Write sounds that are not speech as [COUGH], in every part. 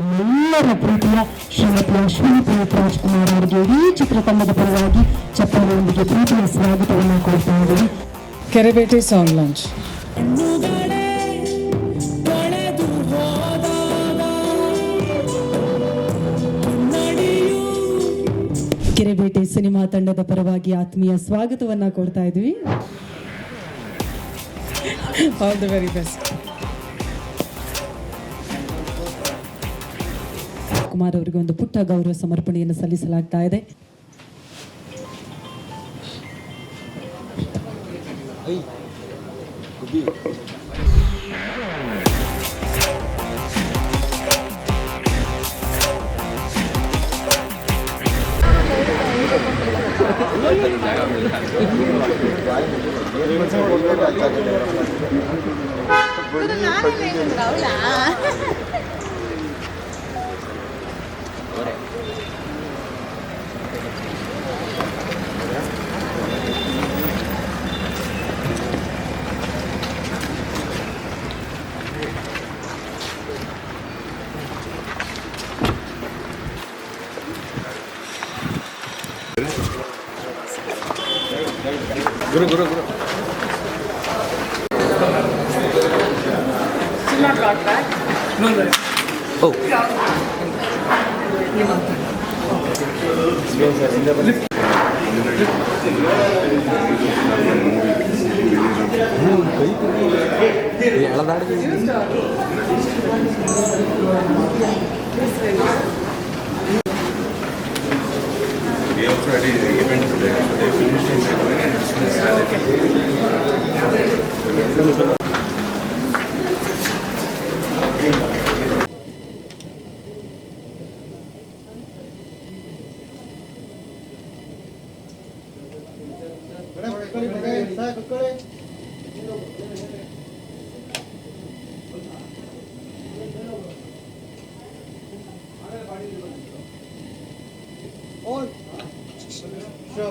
ನಮ್ಮೆಲ್ಲರ ಪ್ರೀತಿಯ ಶ್ರೀಮತಿ ಅಶ್ವಿನಿ ಪುನೀತ್ ರಾಜ್ಕುಮಾರ್ ಅವರಿಗೆ ಇಡೀ ಚಿತ್ರತಂಡದ ಪರವಾಗಿ ಚಪ್ಪಾಳೆಯೊಂದಿಗೆ ಪ್ರೀತಿಯ ಸ್ವಾಗತವನ್ನು ಕೊಡ್ತಾ ಇದ್ದೀವಿ Kerebete song launch Kerebete cinema ತಂಡದ ಪರವಾಗಿ ಆತ್ಮೀಯ ಸ್ವಾಗತವನ್ನು ಕೊಡ್ತಾ ಇದ್ವಿ all the very best Kumar ಅವರಿಗೆ ಒಂದು ಪುಟ್ಟ ಗೌರವ ಸಮರ್ಪಣೆಯನ್ನು ಸಲ್ಲಿಸಲಾಗ್ತಾ ಇದೆ. [LAUGHS] [LAUGHS] குரு குரு குரு ஓ ఎలాదాడు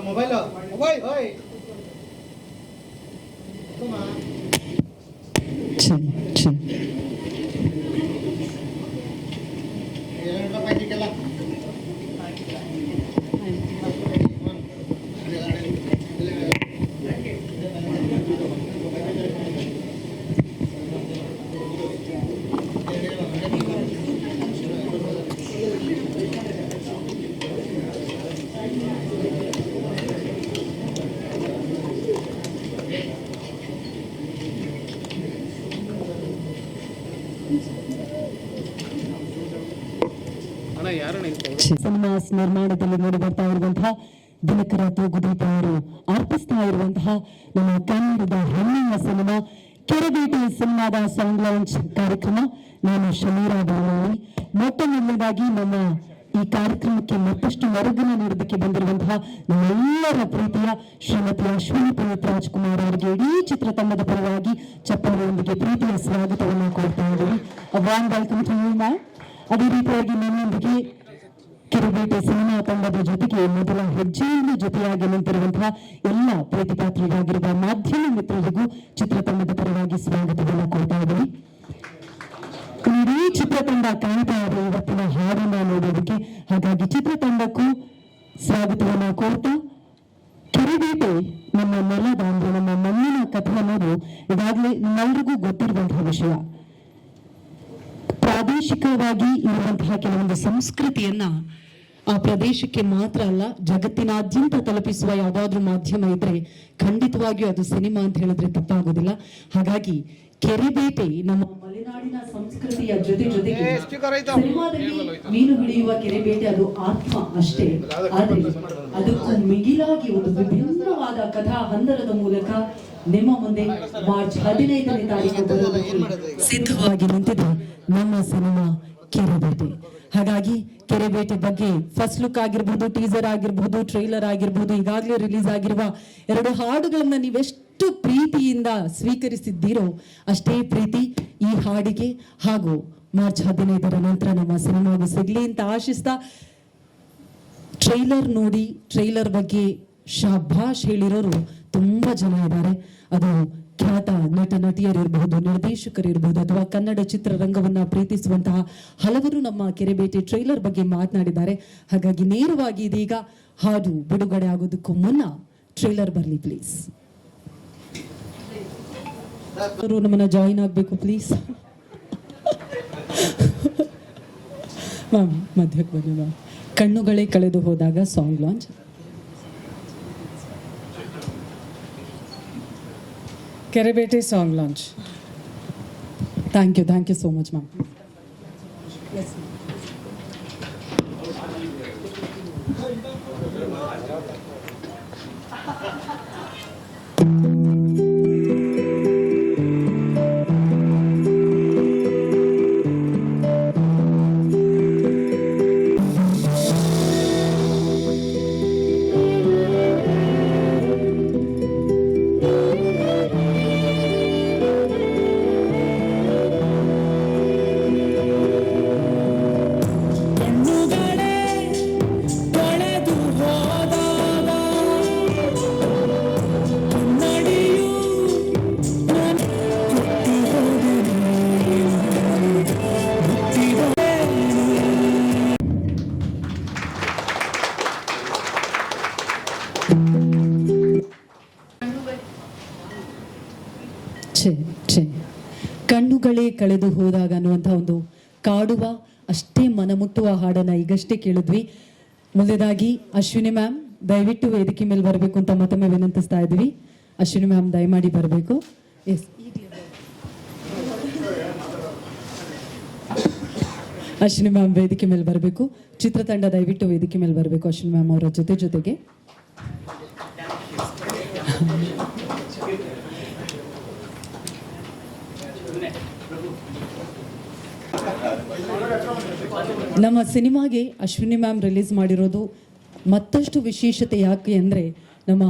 ಮೊಬೈಲ್ ಮೊಬೈಲ್ ಓಯ್ ಸಿನಿಮಾ ನಿರ್ಮಾಣದಲ್ಲಿ ಮೂಡಿ ಬರ್ತಾ ಇರುವಂತಹ ದಿನಕರ ತೂಗುದೀಪ ಅವರು ಅರ್ಪಿಸ್ತಾ ಇರುವಂತಹ ನಮ್ಮ ಕನ್ನಡದ ಹೆಮ್ಮೆಯ ಸಿನಿಮಾ ಕೆರೆಬೀಟಿ ಸಿನಿಮಾದ ಸಾಂಗ್ ಲಾಂಚ್ ಕಾರ್ಯಕ್ರಮ ನಾನು ಶಮೀರಾ ಬಾಲೋನಿ ಮೊಟ್ಟ ಮೊದಲನೇದಾಗಿ ನಮ್ಮ ಈ ಕಾರ್ಯಕ್ರಮಕ್ಕೆ ಮತ್ತಷ್ಟು ಮರುಗನ ನೀಡೋದಕ್ಕೆ ಬಂದಿರುವಂತಹ ನಮ್ಮೆಲ್ಲರ ಪ್ರೀತಿಯ ಶ್ರೀಮತಿ ಅಶ್ವಿನಿ ಪುನೀತ್ ರಾಜ್ಕುಮಾರ್ ಅವರಿಗೆ ಇಡೀ ಚಿತ್ರತಂಡದ ಪರವಾಗಿ ಚಪ್ಪಾಳೆಯೊಂದಿಗೆ ಪ್ರೀತಿಯ ಸ್ವಾಗತವನ್ನು ಕೊಡ್ತಾ ಇದ್ದೀವಿ. ವೆಲ್ಕಮ್ ಟು ಯು ಅದೇ ರೀತಿಯಾಗಿ ನಮ್ಮೊಂದಿಗೆ ಕಿರುಬೇಟೆ ಸಿನಿಮಾ ತಂಡದ ಜೊತೆಗೆ ಮೊದಲ ಹೆಜ್ಜೆಯಲ್ಲಿ ಜೊತೆಯಾಗಿ ನಿಂತಿರುವಂತಹ ಎಲ್ಲ ಪ್ರೀತಿಪಾತ್ರರಾಗಿರುವ ಮಾಧ್ಯಮ ಮಿತ್ರರಿಗೂ ಚಿತ್ರತಂಡದ ಪರವಾಗಿ ಸ್ವಾಗತವನ್ನು ಕೊಡ್ತಾ ಇದ್ದೀವಿ ಇಡೀ ಚಿತ್ರತಂಡ ಕಾಣ್ತಾ ಇದೆ ಇವತ್ತಿನ ಹಾಡನ್ನ ನೋಡೋದಕ್ಕೆ. ಹಾಗಾಗಿ ಚಿತ್ರತಂಡಕ್ಕೂ ಸ್ವಾಗತವನ್ನು ಕೋರ್ತಾ ಕಿರುಬೇಟೆ ನಮ್ಮ ನೆಲದ ಅಂದ್ರೆ ನಮ್ಮ ಮಣ್ಣಿನ ಕಥೆ ಅನ್ನೋದು ಈಗಾಗಲೇ ನಿಮ್ಮೆಲ್ಲರಿಗೂ ಗೊತ್ತಿರುವಂತಹ ವಿಷಯ. ಪ್ರಾದೇಶಿಕವಾಗಿ ಇರುವಂತಹ ಕೆಲವೊಂದು ಸಂಸ್ಕೃತಿಯನ್ನ ಆ ಪ್ರದೇಶಕ್ಕೆ ಮಾತ್ರ ಅಲ್ಲ ಜಗತ್ತಿನಾದ್ಯಂತ ತಲುಪಿಸುವ ಯಾವುದಾದ್ರೂ ಮಾಧ್ಯಮ ಇದ್ರೆ ಖಂಡಿತವಾಗಿಯೂ ಅದು ಸಿನಿಮಾ ಅಂತ ಹೇಳಿದ್ರೆ ತಪ್ಪಾಗೋದಿಲ್ಲ. ಹಾಗಾಗಿ ಕೆರೆಬೇಟೆ ನಮ್ಮ ಮಲೆನಾಡಿನ ಸಂಸ್ಕೃತಿಯ ಜೊತೆ ಜೊತೆಗೆ ಸಿನಿಮಾದಲ್ಲಿ ಮೀನು ಹಿಡಿಯುವ ಕೆರೆಬೇಟೆ ಅದು ಆತ್ಮ ಅಷ್ಟೇ. ಆದ್ರೆ ಅದಕ್ಕೂ ಮಿಗಿಲಾಗಿ ಒಂದು ವಿಭಿನ್ನವಾದ ಕಥಾ ಹಂದರದ ಮೂಲಕ ನಿಮ್ಮ ಮುಂದೆ ಮಾರ್ಚ್ ಹದಿನೈದನೇ ತಾರೀಕು ಸಿದ್ಧವಾಗಿ ನಿಂತಿದೆ ನಮ್ಮ ಸಿನಿಮಾ ಕೆರೆಬೇಟೆ. ಹಾಗಾಗಿ ಕೆರೆಬೇಟೆ ಬಗ್ಗೆ ಫಸ್ಟ್ ಲುಕ್ ಆಗಿರ್ಬೋದು ಟೀಸರ್ ಆಗಿರ್ಬೋದು ಟ್ರೈಲರ್ ಆಗಿರ್ಬೋದು, ಈಗಾಗಲೇ ರಿಲೀಸ್ ಆಗಿರುವ ಎರಡು ಹಾಡುಗಳನ್ನ ನೀವೆಷ್ಟು ಪ್ರೀತಿಯಿಂದ ಸ್ವೀಕರಿಸಿದ್ದೀರೋ ಅಷ್ಟೇ ಪ್ರೀತಿ ಈ ಹಾಡಿಗೆ. ಹಾಗೂ ಮಾರ್ಚ್ ಹದಿನೈದರ ನಂತರ ನಮ್ಮ ಸಿನಿಮಾಗೂ ಸಿಗಲಿ ಅಂತ ಆಶಿಸ್ತಾ ಟ್ರೈಲರ್ ನೋಡಿ ಟ್ರೈಲರ್ ಬಗ್ಗೆ ಶಾಭಾಷ್ ಹೇಳಿರೋರು ತುಂಬಾ ಜನ ಇದ್ದಾರೆ. ಅದು ಖ್ಯಾತ ನಟ, ನಟಿಯರಿರಬಹುದು, ನಿರ್ದೇಶಕರಿರಬಹುದು ಅಥವಾ ಕನ್ನಡ ಚಿತ್ರರಂಗವನ್ನ ಪ್ರೀತಿಸುವಂತಹ ಹಲವರು ನಮ್ಮ ಕೆರೆಬೇಟೆ ಟ್ರೈಲರ್ ಬಗ್ಗೆ ಮಾತನಾಡಿದ್ದಾರೆ. ಹಾಗಾಗಿ ನೇರವಾಗಿ ಇದೀಗ ಹಾಡು ಬಿಡುಗಡೆ ಆಗೋದಕ್ಕೂ ಮುನ್ನ ಟ್ರೈಲರ್ ಬರಲಿ ಪ್ಲೀಸ್ ನಮ್ಮನ್ನ ಜಾಯಿನ್ ಆಗಬೇಕು ಪ್ಲೀಸ್ ಮ್ಯಾಮ್ ಮಧ್ಯಕ್ಕೆ ಬನ್ನಿ ಮ್ಯಾಮ್ ಕಣ್ಣುಗಳೇ ಕಳೆದು ಹೋದಾಗ song launch Kerebete song launch. Thank you thank you so much ma'am ಕಣ್ಣುಗಳೇ ಕಳೆದು ಹೋದಾಗ ಅನ್ನುವಂಥ ಒಂದು ಕಾಡುವ, ಅಷ್ಟೇ ಮನಮುಟ್ಟುವ ಹಾಡನ್ನ ಈಗಷ್ಟೇ ಕೇಳಿದ್ವಿ. ಮುಂದೆದಾಗಿ ಅಶ್ವಿನಿ ಮ್ಯಾಮ್, ದಯವಿಟ್ಟು ವೇದಿಕೆ ಮೇಲೆ ಬರಬೇಕು ಅಂತ ಮತ್ತೊಮ್ಮೆ ವಿನಂತಿಸ್ತಾ ಇದ್ವಿ. ಅಶ್ವಿನಿ ಮ್ಯಾಮ್, ದಯಮಾಡಿ ಬರಬೇಕು. ಎಸ್ ಅಶ್ವಿನಿ ಮ್ಯಾಮ್, ವೇದಿಕೆ ಮೇಲೆ ಬರಬೇಕು. ಚಿತ್ರತಂಡ ದಯವಿಟ್ಟು ವೇದಿಕೆ ಮೇಲೆ ಬರಬೇಕು ಅಶ್ವಿನಿ ಮ್ಯಾಮ್ ಅವರ ಜೊತೆ ಜೊತೆಗೆ. ನಮ್ಮ ಸಿನಿಮಾಗೆ ಅಶ್ವಿನಿ ಮ್ಯಾಮ್ ರಿಲೀಸ್ ಮಾಡಿರೋದು ಮತ್ತಷ್ಟು ವಿಶೇಷತೆ ಯಾಕೆ ಅಂದರೆ ನಮ್ಮ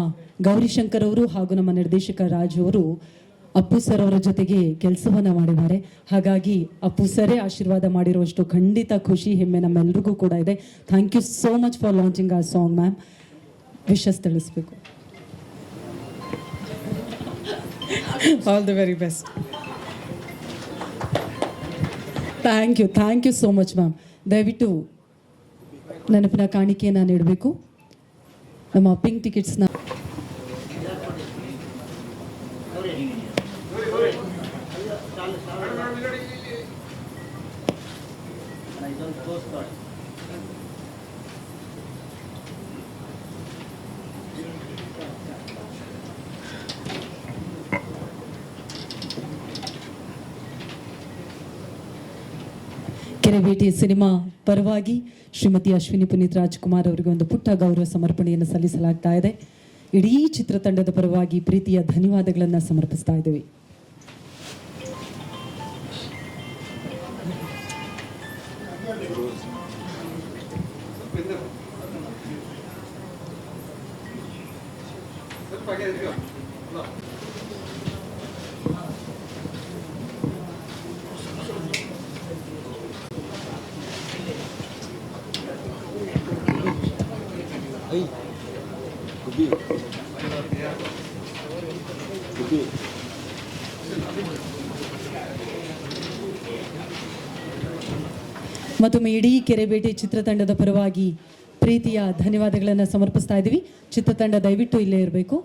ಗೌರಿಶಂಕರ್ ಅವರು ಹಾಗೂ ನಮ್ಮ ನಿರ್ದೇಶಕ ರಾಜ್ ಅವರು ಅಪ್ಪು ಸರ್ ಅವರ ಜೊತೆಗೆ ಕೆಲಸವನ್ನ ಮಾಡಿದ್ದಾರೆ. ಹಾಗಾಗಿ ಅಪ್ಪು ಸರೇ ಆಶೀರ್ವಾದ ಮಾಡಿರುವಷ್ಟು ಖಂಡಿತ ಖುಷಿ ಹೆಮ್ಮೆ ನಮ್ಮೆಲ್ರಿಗೂ ಕೂಡ ಇದೆ. Thank you so much for launching ಆ ಸಾಂಗ್ ಮ್ಯಾಮ್ ವಿಶಸ್ ತಿಳಿಸ್ಬೇಕು. All the very best thank you thank you so much ma'am ದಯವಿಟ್ಟು ನೆನಪಿನ ಕಾಣಿಕೆಯನ್ನು ನೀಡಬೇಕು ನಮ್ಮ ಪಿಂಕ್ ಟಿಕೆಟ್ಸ್ನ ಕೆರೆಬೇಟಿ ಸಿನಿಮಾ ಪರವಾಗಿ ಶ್ರೀಮತಿ ಅಶ್ವಿನಿ ಪುನೀತ್ ರಾಜ್ಕುಮಾರ್ ಅವರಿಗೆ ಒಂದು ಪುಟ್ಟ ಗೌರವ ಸಮರ್ಪಣೆಯನ್ನು ಸಲ್ಲಿಸಲಾಗ್ತಾ ಇದೆ. ಇಡೀ ಚಿತ್ರತಂಡದ ಪರವಾಗಿ ಪ್ರೀತಿಯ ಧನ್ಯವಾದಗಳನ್ನು ಸಮರ್ಪಿಸ್ತಾ ಇದ್ದೀವಿ. ಮತ್ತೊಮ್ಮೆ ಇಡೀ ಕೆರೆಬೇಟೆ ಚಿತ್ರತಂಡದ ಪರವಾಗಿ ಪ್ರೀತಿಯ ಧನ್ಯವಾದಗಳನ್ನು ಸಮರ್ಪಿಸ್ತಾ ಇದ್ದೀವಿ. ಚಿತ್ರತಂಡ ದಯವಿಟ್ಟು ಇಲ್ಲೇ ಇರಬೇಕು.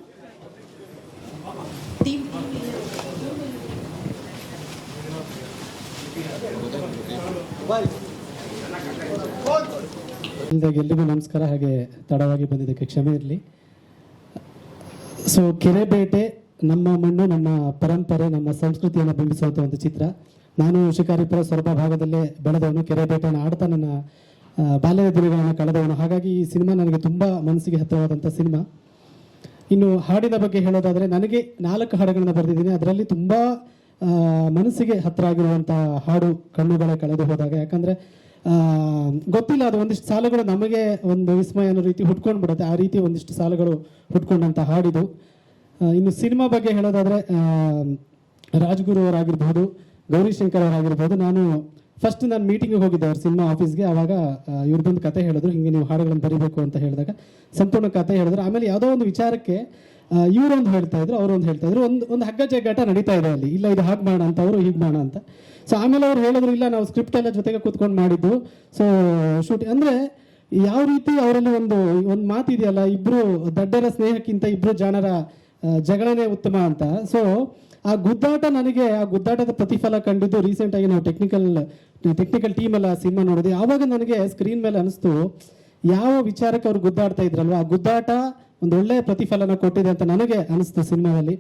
ಎಲ್ರಿಗೂ ನಮಸ್ಕಾರ. ಹಾಗೆ ತಡವಾಗಿ ಬಂದಿದ್ದಕ್ಕೆ ಕ್ಷಮೆ ಇರಲಿ. ಸೊ ಕೆರೆಬೇಟೆ ನಮ್ಮ ಮಣ್ಣು, ನಮ್ಮ ಪರಂಪರೆ, ನಮ್ಮ ಸಂಸ್ಕೃತಿಯನ್ನು ಬಿಂಬಿಸುವಂಥ ಒಂದು ಚಿತ್ರ. ನಾನು ಶಿಕಾರಿಪುರ ಸೊರಬ ಭಾಗದಲ್ಲೇ ಬೆಳೆದವನು ಕೆರೆಬೇಟೆಯನ್ನು ಆಡ್ತಾ ನನ್ನ ಬಾಲ್ಯದ ದಿನಗಳನ್ನು ಕಳೆದವನು. ಹಾಗಾಗಿ ಈ ಸಿನಿಮಾ ನನಗೆ ತುಂಬ ಮನಸ್ಸಿಗೆ ಹತ್ತಿರವಾದಂಥ ಸಿನಿಮಾ. ಇನ್ನು ಹಾಡಿನ ಬಗ್ಗೆ ಹೇಳೋದಾದರೆ ನನಗೆ ನಾಲ್ಕು ಹಾಡುಗಳನ್ನು ಬರೆದಿದ್ದೀನಿ. ಅದರಲ್ಲಿ ತುಂಬ ಮನಸ್ಸಿಗೆ ಹತ್ತಿರ ಆಗಿರುವಂಥ ಹಾಡು ಕಣ್ಣುಗಳೇ ಕಳೆದು ಹೋದಾಗ. ಯಾಕಂದರೆ ಗೊತ್ತಿಲ್ಲ, ಅದು ಒಂದಿಷ್ಟು ಸಾಲುಗಳು ನಮಗೆ ಒಂದು ವಿಸ್ಮಯ ಅನ್ನೋ ರೀತಿ ಹುಟ್ಕೊಂಡು ಬಿಡುತ್ತೆ ಆ ರೀತಿ ಒಂದಿಷ್ಟು ಸಾಲುಗಳು ಹುಟ್ಕೊಂಡಂಥ ಹಾಡಿದು. ಇನ್ನು ಸಿನಿಮಾ ಬಗ್ಗೆ ಹೇಳೋದಾದರೆ ರಾಜ್ಗುರು ಅವರಾಗಿರ್ಬೋದು ಗೌರಿಶಂಕರ್ ಅವರಾಗಿರ್ಬೋದು ನಾನು ಫಸ್ಟ್ ನಾನು ಮೀಟಿಂಗ್ಗೆ ಹೋಗಿದ್ದೆ ಅವ್ರ ಸಿನಿಮಾ ಆಫೀಸ್ಗೆ ಆವಾಗ ಇವ್ರು ಬಂದು ಕತೆ ಹೇಳಿದ್ರು. ಹಿಂಗೆ ನೀವು ಹಾಡುಗಳನ್ನು ಬರೀಬೇಕು ಅಂತ ಹೇಳಿದಾಗ ಸಂಪೂರ್ಣ ಕತೆ ಹೇಳಿದ್ರು. ಆಮೇಲೆ ಯಾವುದೋ ಒಂದು ವಿಚಾರಕ್ಕೆ ಇವರೊಂದು ಹೇಳ್ತಾ ಇದ್ರು, ಅವರೊಂದು ಹೇಳ್ತಾ ಇದ್ರು. ಒಂದು ಒಂದು ಹಗ್ಗ ಜಗ್ಗಾಟ ನಡೀತಾ ಇದೆ ಅಲ್ಲಿ. ಇಲ್ಲ, ಇದು ಹಾಗೆ ಮಾಡೋಣ ಅಂತ ಅವರು ಹೀಗೆ ಮಾಡೋಣ ಅಂತ. ಸೊ ಆಮೇಲೆ ಅವ್ರು ಹೇಳಿದ್ರು, ಇಲ್ಲ, ನಾವು ಸ್ಕ್ರಿಪ್ಟ್ ಎಲ್ಲ ಜೊತೆಗೆ ಕೂತ್ಕೊಂಡು ಮಾಡಿದ್ದು. ಸೊ ಶೂಟಿಂಗ್ ಅಂದರೆ ಯಾವ ರೀತಿ ಅವರಲ್ಲಿ ಒಂದು ಒಂದು ಮಾತಿದೆಯಲ್ಲ ಇಬ್ಬರು ದಡ್ಡರ ಸ್ನೇಹಕ್ಕಿಂತ ಇಬ್ಬರು ಜನರ ಜಗಳನೇ ಉತ್ತಮ ಅಂತ. ಸೊ ಆ ಗುದ್ದಾಟ ನನಗೆ, ಆ ಗುದ್ದಾಟದ ಪ್ರತಿಫಲ ಕಂಡಿದ್ದು ರೀಸೆಂಟ್ ಆಗಿ ನಾವು ಟೆಕ್ನಿಕಲ್ ಟೆಕ್ನಿಕಲ್ ಟೀಮ್ ಆ ಸಿನಿಮಾ ನೋಡಿದೆ ಆವಾಗ ನನಗೆ ಸ್ಕ್ರೀನ್ ಮೇಲೆ ಅನಿಸ್ತು, ಯಾವ ವಿಚಾರಕ್ಕೆ ಅವ್ರು ಗುದ್ದಾಡ್ತಾ ಇದ್ರಲ್ವ? ಆ ಗುದ್ದಾಟ ಒಂದು ಒಳ್ಳೆಯ ಪ್ರತಿಫಲನ ಕೊಟ್ಟಿದೆ ಅಂತ ನನಗೆ ಅನಿಸ್ತು ಸಿನಿಮಾದಲ್ಲಿ.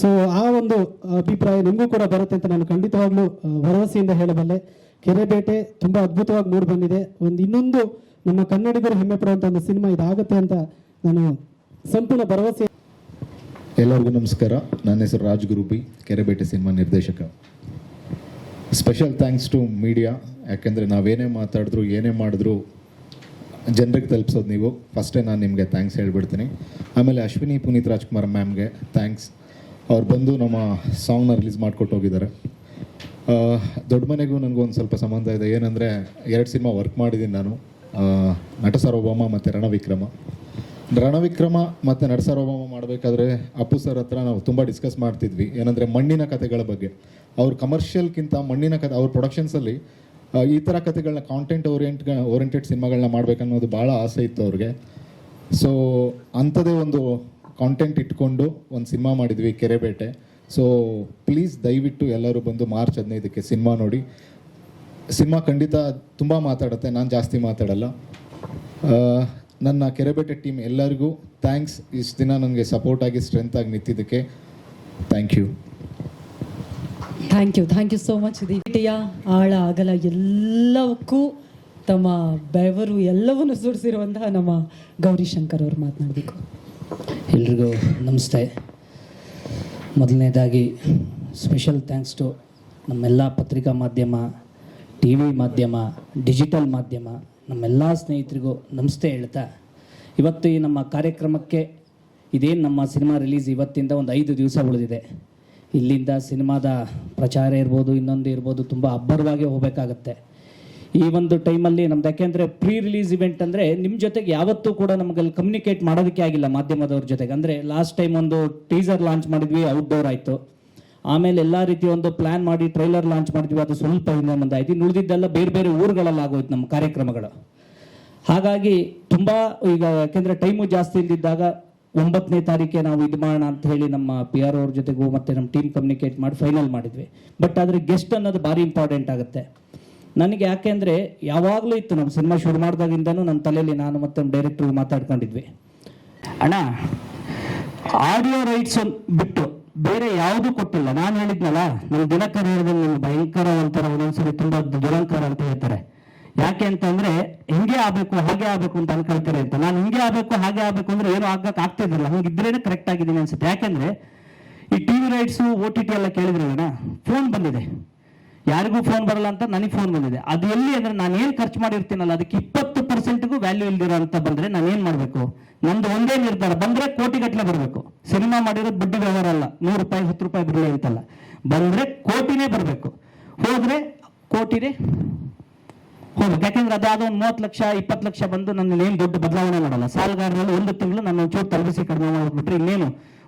ಸೊ ಆ ಒಂದು ಅಭಿಪ್ರಾಯ ನಿಮಗೂ ಕೂಡ ಬರುತ್ತೆ ಅಂತ ನಾನು ಖಂಡಿತವಾಗ್ಲೂ ಭರವಸೆಯಿಂದ ಹೇಳಬಲ್ಲೆ. ಕೆರೆಬೇಟೆ ತುಂಬಾ ಅದ್ಭುತವಾಗಿ ಮೂಡಿ ಬಂದಿದೆ. ಒಂದು ಇನ್ನೊಂದು ನಮ್ಮ ಕನ್ನಡಿಗರು ಹೆಮ್ಮೆ ಪಡುವಂತ ಒಂದು ಸಿನಿಮಾ ಇದಾಗುತ್ತೆ ಅಂತ ನಾನು ಸಂಪೂರ್ಣ ಭರವಸೆ ಎಲ್ಲರಿಗೂ ನಮಸ್ಕಾರ. ನನ್ನ ಹೆಸರು ರಾಜ್ ಗುರುಬಿ ಕೆರೆಬೇಟೆ ಸಿನಿಮಾ ನಿರ್ದೇಶಕ. ಸ್ಪೆಷಲ್ ಥ್ಯಾಂಕ್ಸ್ ಟು ಮೀಡಿಯಾ ಯಾಕೆಂದರೆ ನಾವೇನೇ ಮಾತಾಡಿದ್ರು, ಏನೇ ಮಾಡಿದ್ರು, ಜನರಿಗೆ ತಲುಪಿಸೋದು ನೀವು. ಫಸ್ಟೇ ನಾನು ನಿಮಗೆ ಥ್ಯಾಂಕ್ಸ್ ಹೇಳ್ಬಿಡ್ತೀನಿ. ಆಮೇಲೆ ಅಶ್ವಿನಿ ಪುನೀತ್ ರಾಜ್ಕುಮಾರ್ ಮ್ಯಾಮ್ಗೆ ಥ್ಯಾಂಕ್ಸ್ ಅವ್ರು ಬಂದು ನಮ್ಮ ಸಾಂಗ್ನ ರಿಲೀಸ್ ಮಾಡಿಕೊಟ್ಟು ಹೋಗಿದ್ದಾರೆ. ದೊಡ್ಡ ಮನೆಗೂ ನನಗೊಂದು ಸ್ವಲ್ಪ ಸಂಬಂಧ ಇದೆ. ಏನಂದರೆ, ಎರಡು ಸಿನಿಮಾ ವರ್ಕ್ ಮಾಡಿದ್ದೀನಿ ನಾನು. ನಟ ಸಾರ್ವಭೌಮ ಮತ್ತು ರಣವಿಕ್ರಮ. ರಣವಿಕ್ರಮ ಮತ್ತು ನರಸರೋಬಾಮ ಮಾಡಬೇಕಾದ್ರೆ ಅಪ್ಪು ಸರ್ ಹತ್ರ ನಾವು ತುಂಬ ಡಿಸ್ಕಸ್ ಮಾಡ್ತಿದ್ವಿ. ಏನಂದರೆ ಮಣ್ಣಿನ ಕಥೆಗಳ ಬಗ್ಗೆ. ಅವ್ರ ಕಮರ್ಷಿಯಲ್ಗಿಂತ ಮಣ್ಣಿನ ಕಥೆ, ಅವ್ರ ಪ್ರೊಡಕ್ಷನ್ಸಲ್ಲಿ ಈ ಥರ ಕಥೆಗಳನ್ನ ಕಾಂಟೆಂಟ್ ಓರಿಯೆಂಟ್ ಓರಿಯೆಂಟೆಡ್ ಸಿನಿಮಾಗಳನ್ನ ಮಾಡ್ಬೇಕನ್ನೋದು ಭಾಳ ಆಸೆ ಇತ್ತು ಅವ್ರಿಗೆ. ಸೊ ಅಂಥದೇ ಒಂದು ಕಾಂಟೆಂಟ್ ಇಟ್ಕೊಂಡು ಒಂದು ಸಿನಿಮಾ ಮಾಡಿದ್ವಿ ಕೆರೆಬೇಟೆ. ಸೊ ಪ್ಲೀಸ್ ದಯವಿಟ್ಟು ಎಲ್ಲರೂ ಬಂದು ಮಾರ್ಚ್ ಹದಿನೈದಕ್ಕೆ ಸಿನಿಮಾ ನೋಡಿ. ಸಿನಿಮಾ ಖಂಡಿತ ತುಂಬ ಮಾತಾಡುತ್ತೆ, ನಾನು ಜಾಸ್ತಿ ಮಾತಾಡಲ್ಲ. ನನ್ನ ಕೆರೆಬೇಟೆ ಟೀಮ್ ಎಲ್ಲರಿಗೂ ಥ್ಯಾಂಕ್ಸ್ ಇಷ್ಟು ದಿನ ನನಗೆ ಸಪೋರ್ಟ್ ಆಗಿ ಸ್ಟ್ರೆಂತ್ ಆಗಿ ನಿಂತಿದ್ದಕ್ಕೆ thank you thank you thank you so much ದೀಟಿಯ ಆಳ ಅಗಲ ಎಲ್ಲವಕ್ಕೂ ತಮ್ಮ ಬೆವರು ಎಲ್ಲವನ್ನು ಸುರಿಸಿರುವಂತಹ ನಮ್ಮ ಗೌರಿಶಂಕರ್ ಅವರು ಮಾತನಾಡಬೇಕು. ಎಲ್ರಿಗೂ ನಮಸ್ತೆ. ಮೊದಲನೇದಾಗಿ ಸ್ಪೆಷಲ್ ಥ್ಯಾಂಕ್ಸ್ ಟು ನಮ್ಮೆಲ್ಲ ಪತ್ರಿಕಾ ಮಾಧ್ಯಮ ಟಿ ವಿ ಮಾಧ್ಯಮ ಡಿಜಿಟಲ್ ಮಾಧ್ಯಮ ನಮ್ಮೆಲ್ಲ ಸ್ನೇಹಿತರಿಗೂ ನಮಸ್ತೆ ಹೇಳ್ತಾ, ಇವತ್ತು ಈ ನಮ್ಮ ಕಾರ್ಯಕ್ರಮಕ್ಕೆ ಇದೇನು ನಮ್ಮ ಸಿನಿಮಾ ರಿಲೀಸ್ ಇವತ್ತಿಂದ ಒಂದು ಐದು ದಿವಸ ಉಳಿದಿದೆ. ಇಲ್ಲಿಂದ ಸಿನಿಮಾದ ಪ್ರಚಾರ ಇರ್ಬೋದು, ಇನ್ನೊಂದು ಇರ್ಬೋದು, ತುಂಬ ಅಬ್ಬರವಾಗಿ ಹೋಗಬೇಕಾಗತ್ತೆ. ಈ ಒಂದು ಟೈಮಲ್ಲಿ ನಮ್ದು ಯಾಕೆಂದರೆ ಪ್ರೀ ರಿಲೀಸ್ ಇವೆಂಟ್ ಅಂದರೆ ನಿಮ್ಮ ಜೊತೆಗೆ ಯಾವತ್ತೂ ಕೂಡ ನಮಗೆ ಅಲ್ಲಿ ಕಮ್ಯುನಿಕೇಟ್ ಮಾಡೋದಕ್ಕೆ ಆಗಿಲ್ಲ ಮಾಧ್ಯಮದವ್ರ ಜೊತೆಗೆ. ಅಂದರೆ ಲಾಸ್ಟ್ ಟೈಮ್ ಒಂದು ಟೀಸರ್ ಲಾಂಚ್ ಮಾಡಿದ್ವಿ ಔಟ್ಡೋರ್ ಆಯಿತು. ಆಮೇಲೆ ಎಲ್ಲ ರೀತಿಯ ಒಂದು ಪ್ಲಾನ್ ಮಾಡಿ ಟ್ರೈಲರ್ ಲಾಂಚ್ ಮಾಡಿದ್ವಿ. ಅದು ಸ್ವಲ್ಪ ಹಿಂದೆ ಮುಂದಾಯ್ತು ಇನ್ನು ಉಳಿದಿದ್ದೆಲ್ಲ ಬೇರೆ ಬೇರೆ ಊರುಗಳಲ್ಲಿ ಆಗೋಯ್ತು ನಮ್ಮ ಕಾರ್ಯಕ್ರಮಗಳು. ಹಾಗಾಗಿ ತುಂಬ ಈಗ ಯಾಕೆಂದರೆ ಟೈಮು ಜಾಸ್ತಿ ಇಲ್ದಿದ್ದಾಗ ಒಂಬತ್ತನೇ ತಾರೀಕೆ ನಾವು ಇದು ಮಾಡೋಣ ಅಂತ ಹೇಳಿ ನಮ್ಮ ಪಿ ಆರ್ ಅವ್ರ ಜೊತೆಗೂ ಮತ್ತೆ ನಮ್ಮ ಟೀಮ್ ಕಮ್ಯುನಿಕೇಟ್ ಮಾಡಿ ಫೈನಲ್ ಮಾಡಿದ್ವಿ. ಬಟ್ ಆದರೆ ಗೆಸ್ಟ್ ಅನ್ನೋದು ಭಾರಿ ಇಂಪಾರ್ಟೆಂಟ್ ಆಗುತ್ತೆ. ನನಗೆ ಯಾಕೆಂದರೆ ಯಾವಾಗಲೂ ಇತ್ತು ನಮ್ಮ ಸಿನಿಮಾ ಶುರು ಮಾಡಿದಾಗಿಂದನೂ ನನ್ನ ತಲೆಯಲ್ಲಿ ನಾನು ಮತ್ತೆ ನಮ್ಮ ಡೈರೆಕ್ಟ್ರು ಮಾತಾಡ್ಕೊಂಡಿದ್ವಿ. ಅಣ್ಣ ಆಡಿಯೋ ರೈಟ್ಸ್ ಬಿಟ್ಟು. ಬೇರೆ ಯಾವುದು ಕೊಟ್ಟಿಲ್ಲ. ನಾನು ಹೇಳಿದ್ನಲ್ಲ ನಮ್ಮ ದಿನಕರ ಹೇಳಿದ್ರೆ ನಮ್ಗೆ ಭಯಂಕರ ಒಂಥರ, ಒಂದೊಂದ್ಸರಿ ತುಂಬಾ ದುರಂಕಾರ ಅಂತ ಹೇಳ್ತಾರೆ. ಯಾಕೆ ಅಂತಂದ್ರೆ, ಹಿಂಗೆ ಆಗ್ಬೇಕು, ಹಾಗೆ ಆಗ್ಬೇಕು ಅಂತ ಅನ್ಕೊಳ್ತಾರೆ ಅಂತ. ನಾನು ಹಿಂಗೆ ಆಗ್ಬೇಕು, ಹಾಗೆ ಆಗ್ಬೇಕು ಅಂದ್ರೆ ಏನು ಆಗಕ್ಕೆ ಆಗ್ತಿದ್ರಲ್ಲ ಹಂಗಿದ್ರೇನೆ ಕರೆಕ್ಟ್ ಆಗಿದ್ದೀನಿ ಅನ್ಸುತ್ತೆ. ಯಾಕಂದ್ರೆ, ಈ TV rights, O T T ಎಲ್ಲ ಕೇಳಿದ್ರಲ್ಲ ಫೋನ್ ಬಂದಿದೆ. ಯಾರಿಗೂ ಫೋನ್ ಬರಲ್ಲ ಅಂತ ನನಗೆ ಫೋನ್ ಬಂದಿದೆ. ಅದು ಎಲ್ಲಿ ಅಂದ್ರೆ ನಾನು ಏನು ಖರ್ಚು ಮಾಡಿರ್ತೀನಲ್ಲ, ಅದಕ್ಕೆ ಇಪ್ಪತ್ತು ಪರ್ಸೆಂಟ್ಗೂ ವ್ಯಾಲ್ಯೂ ಇಲ್ದಿರೋ ಅಂತ ಬಂದ್ರೆ ನಾನು ಏನು ಮಾಡಬೇಕು? ನಂದು ಒಂದೇ ನಿರ್ಧಾರ, ಬಂದ್ರೆ ಕೋಟಿಗಟ್ಟಲೆ ಬರಬೇಕು. ಸಿನಿಮಾ ಮಾಡಿರೋದು ಬಡ್ಡಿ ವ್ಯವಹಾರ ಅಲ್ಲ. ನೂರು ರೂಪಾಯಿ, ಹತ್ತು ರೂಪಾಯಿ ಬರಲಿ ಅಂತಲ್ಲ. ಬಂದ್ರೆ ಕೋಟಿನೇ ಬರಬೇಕು. ಹೋದ್ರೆ ಕೋಟಿನೇ ಹೋಗ್ಬೇಕು. ಯಾಕೆಂದ್ರೆ ಅದಾದ ಒಂದು ಮೂವತ್ತು ಲಕ್ಷ, ಇಪ್ಪತ್ತು ಲಕ್ಷ ಬಂದು ನನ್ನ ಏನು ದೊಡ್ಡ ಬದಲಾವಣೆ ಮಾಡಲ್ಲ. ಸಾಲಗಾರರಲ್ಲಿ ಒಂದು ತಿಂಗಳು ನನ್ನ ಒಂಚೂರು ತಲುಪಿಸಿ ಕಡಿಮೆ ಮಾಡಿಬಿಟ್ರೆ ಇನ್ನೇನು?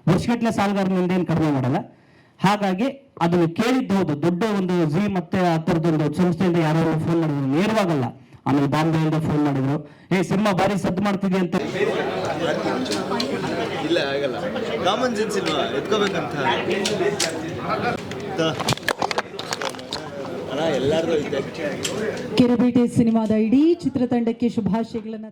ವರ್ಷಗಟ್ಟಲೆ ಸಾಲಗಾರನಿಂದ ಏನು ಕಡಿಮೆ ಮಾಡಲ್ಲ. ಹಾಗಾಗಿ ಅದನ್ನು ಕೇಳಿದ್ದು ಹೌದು. ದೊಡ್ಡ ಒಂದು ಜಿ ಮತ್ತೆ ಆ ಥರದೊಂದು ಸಂಸ್ಥೆಯಿಂದ ಯಾರೋ ಫೋನ್ ಮಾಡಿದ್ರು ನೇರವಾಗಲ್ಲ. ಆಮೇಲೆ ಬಾಂಬೆಯಿಂದ ಫೋನ್ ಮಾಡಿದ್ರು. ಏ ಸಿನಿಮಾ ಬಾರಿ ಸದ್ದು ಮಾಡ್ತಿದ್ದೆ ಅಂತ. ಇಲ್ಲ ಆಗಲ್ಲ. ಕಾಮನ್ ಸೆನ್ಸ್ ಇಲ್ವಾ ಎತ್ಕೋಬೇಕಂತ. ತ- ಅಣ್ಣ ಎಲ್ಲಾರ್ದು ಐತೆ ಸಿನಿಮಾದ ಇಡೀ ಚಿತ್ರತಂಡಕ್ಕೆ ಶುಭಾಶಯಗಳನ್ನ